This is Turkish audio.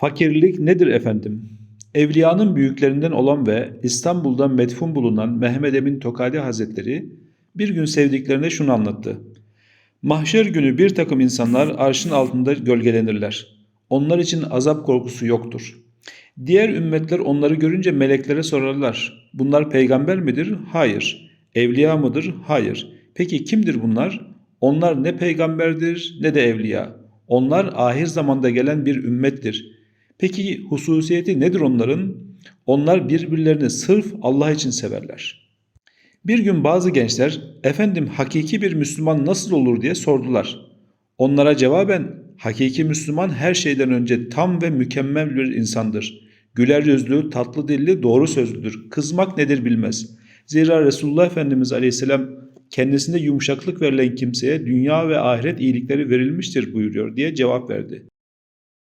Fakirlik nedir efendim? Evliyanın büyüklerinden olan ve İstanbul'da metfun bulunan Mehmet Emin Tokadi Hazretleri bir gün sevdiklerine şunu anlattı. Mahşer günü bir takım insanlar arşın altında gölgelenirler. Onlar için azap korkusu yoktur. Diğer ümmetler onları görünce meleklere sorarlar. Bunlar peygamber midir? Hayır. Evliya mıdır? Hayır. Peki kimdir bunlar? Onlar ne peygamberdir ne de evliya. Onlar ahir zamanda gelen bir ümmettir. Peki hususiyeti nedir onların? Onlar birbirlerini sırf Allah için severler. Bir gün bazı gençler efendim hakiki bir Müslüman nasıl olur diye sordular. Onlara cevaben hakiki Müslüman her şeyden önce tam ve mükemmel bir insandır. Güler yüzlü, tatlı dilli, doğru sözlüdür. Kızmak nedir bilmez. Zira Resulullah Efendimiz Aleyhisselam kendisinde yumuşaklık verilen kimseye dünya ve ahiret iyilikleri verilmiştir buyuruyor diye cevap verdi.